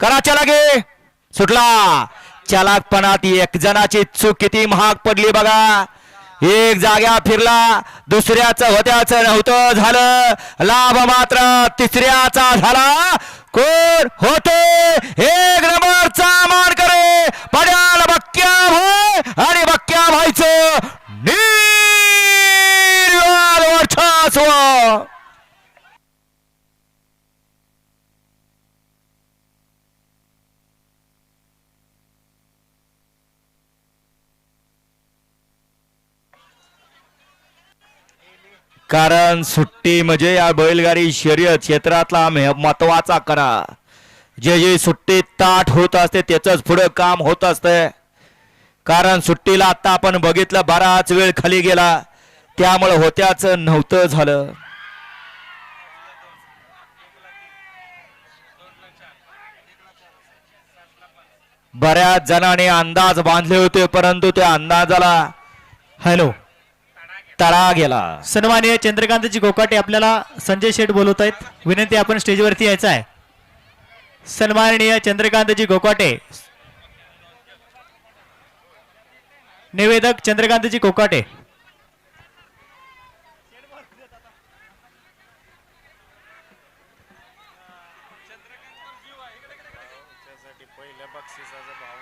करा चला गे सुटला. चलाकपणात एक जणाची चूक किती महाग पडली बघा. एक जाग्या फिरला. दुसऱ्याच होत्याच नव्हतं झालं. लाभ मात्र तिसऱ्याचा झाला. कोण होते? एक नंबरचा मान करे पड्याल बक्क्या भाई आणि बक्क्या भाईचं निर्वाद वर्चस्व कारण सुट्टी म्हणजे या बैलगाडी शर्यत क्षेत्रातला महत्त्वाचा करा. जे जे सुट्टी ताट होत असते त्याच पुढं काम होत असते. कारण सुट्टीला आता आपण बघितलं बराच वेळ खाली गेला. त्यामुळे होत्याच नव्हतं झालं. बऱ्याच जणांनी अंदाज बांधले होते परंतु त्या अंदाजाला हॅलो? तडा गेला. सन्माननीय चंद्रकांतजी गोकाटे आपल्याला संजय शेठ बोलवत आहेत विनंती आपण स्टेजवरती यायचं आहे. सन्माननीय चंद्रकांतजी गोकाटे. निवेदक चंद्रकांतजी कोकाटे त्यासाठी पहिल्या बक्षिसाचा भाव